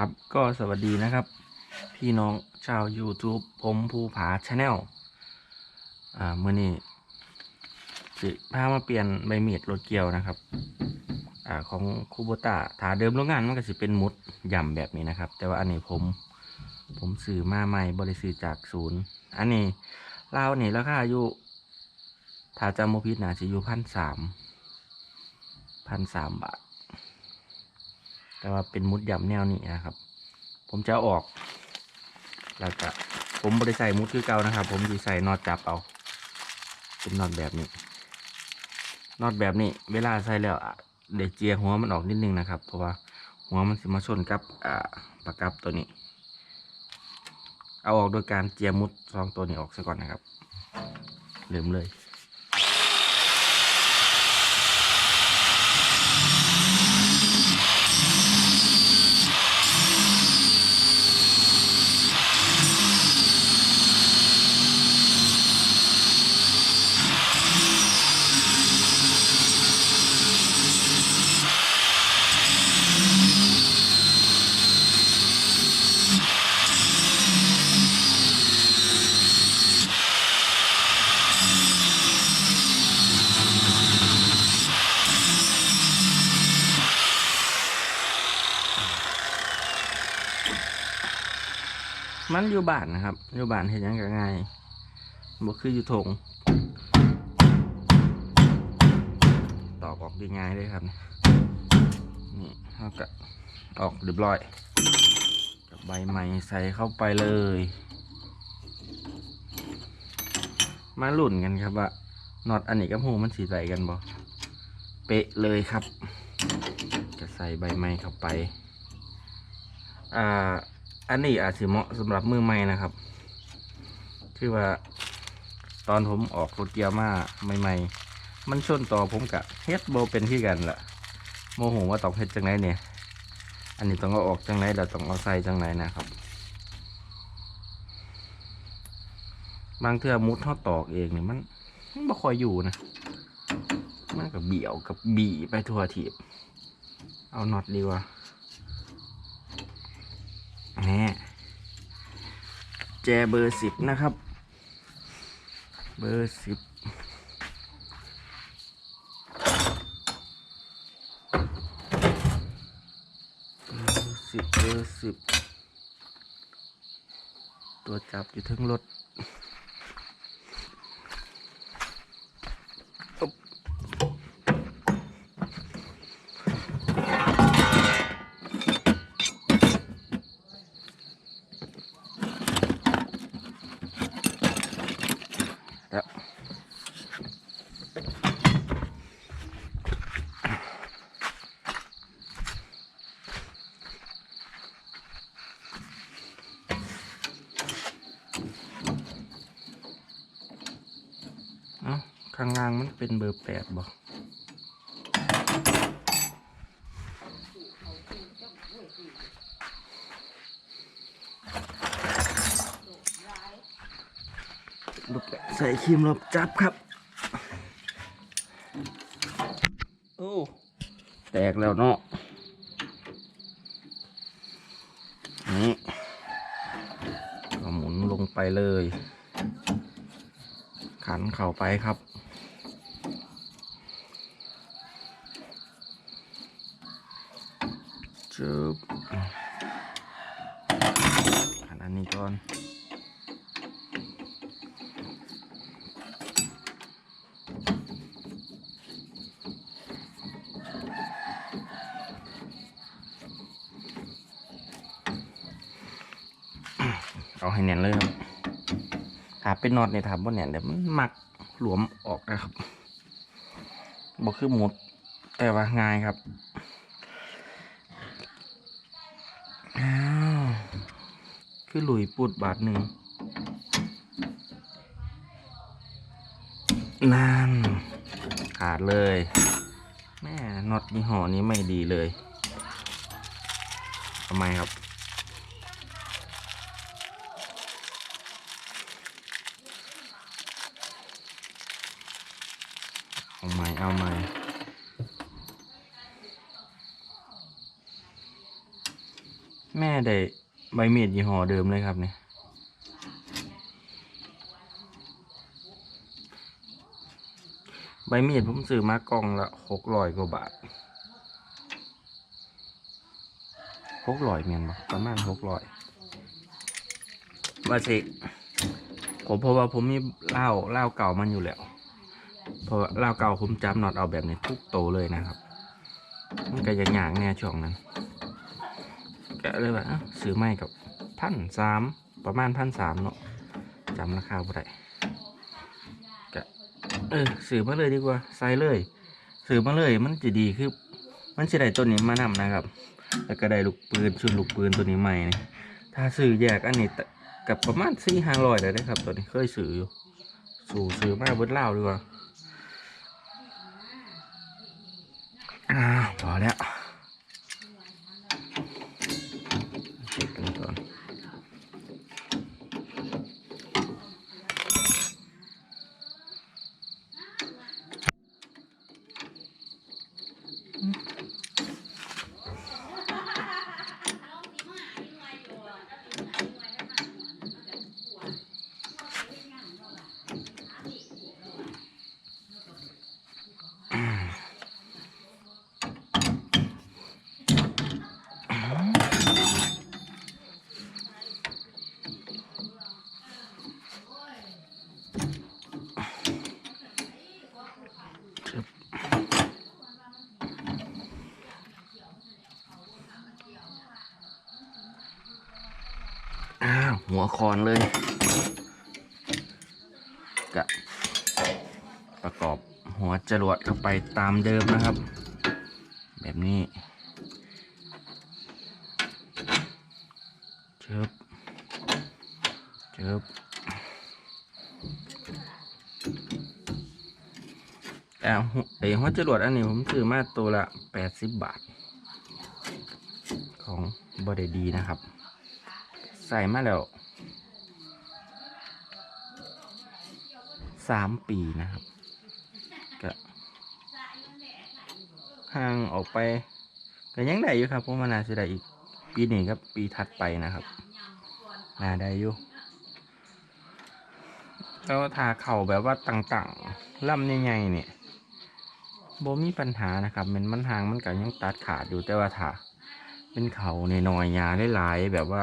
ครับก็สวัสดีนะครับ พี่น้องชาว YouTube ผมภูผาชาแนลอ่าเมื่อนี้สิพามาเปลี่ยนใบมีดรถเกี่ยวนะครับ อ่าของคูโบตาถาเดิมโรงงานมันก็สิเป็นมุดย่ำแบบนี้นะครับ แต่ว่าอันนี้ผมผมซื้อมาใหม่บริซื้อจากศูนย์ อันนี้เล่าวนี่ราคาอยู่ถ้าจำโมพิษนะสิอยู่พันสามพันสามบาท แต่ว่าเป็นมุดย่ำแนวนี้นะครับ ผมจะออก แล้วก็ผมบริใส่มุดคือเก่านะครับ ผมดีใส่น็อตจับเอาเป็นน็อตแบบนี้น็อตแบบนี้ เวลาใส่แล้วเดี๋ยวเจียหัวมันออกนิดนึงนะครับ เพราะว่าหัวมันสิมาชนกับปากกับตัวนี้ เอาออกโดยการเจียมุดสองตัวนี้ออกซะก่อนนะครับเริ่มเลย มันอยู่บ้านนะครับอยู่บ้านเห็นยังไงง่ายบ่คืออยู่ถงตอกออกด้ง่ายเลยครับ นี่เท่ากับออกเรียบร้อยกับใบใหม่ใส่เข้าไปเลย มาหลุ่นกันครับว่าน็อตอันนี้กับหูมันสีใสกันบ่เป๊ะเลยครับ จะใส่ใบไม้เข้าไป อ่า อันนี้อาจจะเหมาะสำหรับมือใหม่นะครับคือว่าตอนผมออกรถเกียร์มาใหม่ๆ มันชนต่อผมกะเฮ็ดโบเป็นที่กันละโมโหว่าต้องเฮ็ดจังไหนเนี่ย อันนี้ต้องเอาออกจังไหนแล้วต้องเอาใส่จังไหนะครับ บางเทื่อมุดเขาตอกเองเนี่ยมันมันบ่ค่อยอยู่นะมันกับเบี่ยวกับบีไปทั่วทีบเอาน็อตดีกว่า นี่แจเบอร์สิบนะครับ เบอร์สิบเบอร์สิบเบอร์สิบตัวจับอยู่ทั้งรถ เอ้าข้างล่างมันเป็นเบอร์แปดบอกเบอร์แปดใส่ครีมลบจับครับ โอ้ แตกแล้วเนาะนี่ก็หมุนลงไปเลย ขันเข่าไปครับจึบขันอันนี้ก่อนเอาให้แน่นเลยครับ ถ้าเป็นน็อตเนี่ยถามว่าแน่นเดี๋ยวมันมักหลวมออกนะครับบ่คือหมด แต่ว่าง่ายครับอ้าวคือหลุยปูดบาทหนึ่งนั่นขาดเลยแม่น็อตยี่ห้อนี้ไม่ดีเลยทำไมครับ เอาใหม่เอาใหม่แม่ได้ใบเมีดยี่ห้อเดิมเลยครับเนี่ยใบมีดผมซื้อมากล่องละหกร้อยกว่าบาทหกร้อยเมียนบ่ประมาณหกร้อยว่าสิผมเพราะว่าผมมีเหล้าเหล้าเก่ามันอยู่แล้ว เพราะว่าเหล้าเก่าผมจับน็อตเอาแบบนี้ทุกโตเลยนะครับ มันก็ยังหยางแน่ช่วงนั้นก็เลยว่าซื้อไม่กับพันสามประมาณพันสามเนาะจำราคาบ่ได้ก็เออซื้อมาเลยดีกว่าใส่เลยซื้อมาเลยมันจะดีคือ มันจะได้ตัวนี้มานำนะครับ แล้วก็ได้ลูกปืนชุดลูกปืนตัวนี้ใหม่นี่ถ้าซื้อแยกอันนี้กับประมาณสี่ห้าร้อยเลยนะครับ ตัวนี้เคยซื้ออยู่สู่ซื้อมาเบิดเล่าดีกว่า อ่าพ อ้าวหัวคอนเลยกะประกอบหัวจรวดเข้าไปตามเดิมนะครับ แบบนี้เชิบเชิบแต่ไอหัวจรวดอันนี้ผมซื้อมาตัวละแปดสิบบาท ของบอดดีนะครับ ใส่มาแล้วสามปีนะครับก็ห่างออกไปก็ยังได้อยู่ครับผมว่าน่าจะได้อีก ปีนี้กับปีถัดไปนะครับน่าได้อยู่แล้วทาเข่าแบบว่าต่างๆล่ำใหญ่ๆเนี่ยโบมีปัญหานะครับมันมันห่างมันก็ยังตัดขาดอยู่แต่ว่าถ้าเป็นเขาในนอยยาหลายๆแบบว่า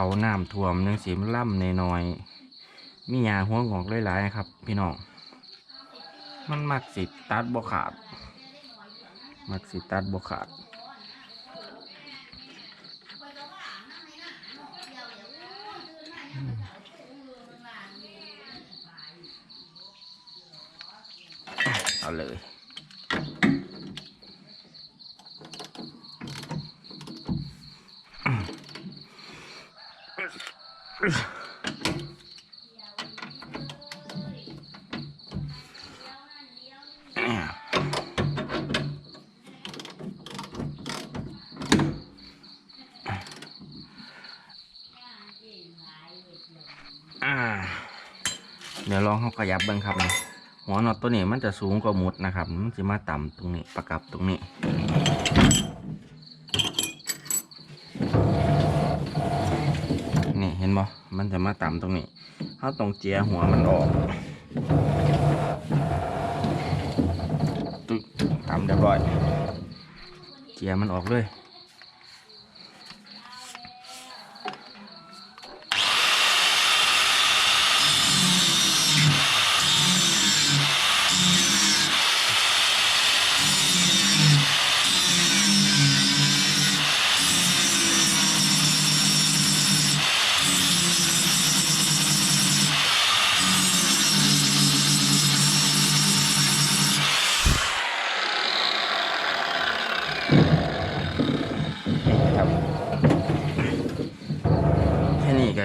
เขาน้ำท่วมนังสีมันล่ำในน้อยมีหยาหัวงอกหลายๆครับ พี่น้องมันมักสิตัดบ่ขาด มักสิตัดบ่ขาดเอาเลย เดี๋ยวลองเขาขยับเบิ้งครับนะหัวน็อตตัวนี้มันจะสูงกว่ามุดนะครับ มันจะมาต่ำตรงนี้ประกับตรงนี้ นี่เห็นบ่มันจะมาต่ำตรงนี้เขาตรงเจียหัวมันออกตึกต่ำเรียบร้อย เจียมันออกเลย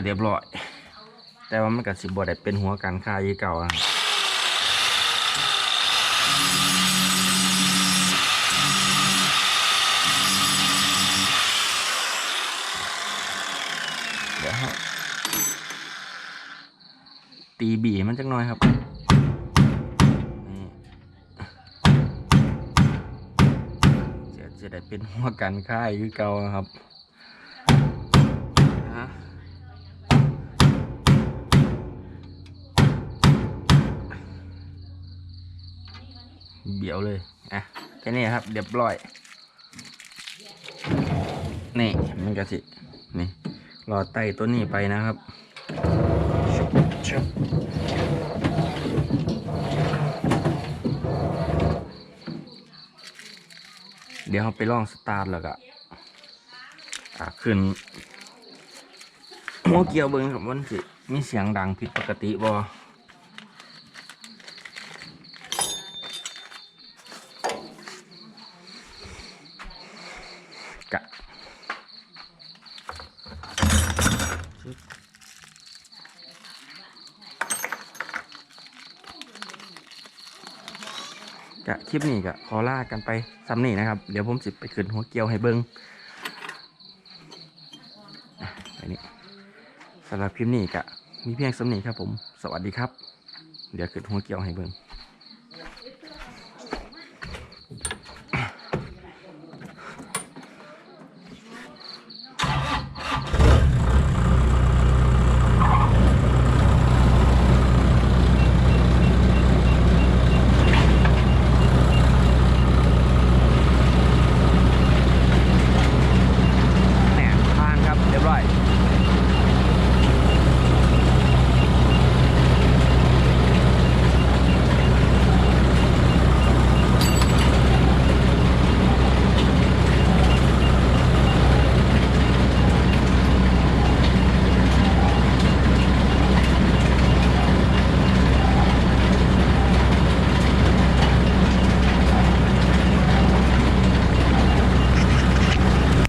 เรียบร้อย แต่ว่ามันก็สิบ่ได้เป็นหัวการค่ายี่เก่าอะเดี๋ยวตีบีมันจักหน่อยครับจะจะได้เป็นหัวกันค่ายคือเก่าครับ เบี้ยวเลย อะแค่นี้ครับเรียบร้อย นี่มันก็สิ นี่รอไต่ตัวนี้ไปนะครับเดี๋ยวเราไปลองสตาร์ทแล้วก็อะขึ้นหัวเกียวเบิ้งครับมันสิมีเสียงดังผิดปกติบ่ กะคลิปนี้กะขอลากันไปซ้ำนี่นะครับ เดี๋ยวผมสิไปขึ้นหัวเกียวให้เบิง้งไปนี่สำหรับคลิปนี้กะมีเพียงซ้ำนี่ครับผม สวัสดีครับ เดี๋ยวขึ้นหัวเกียวให้เบิ้ง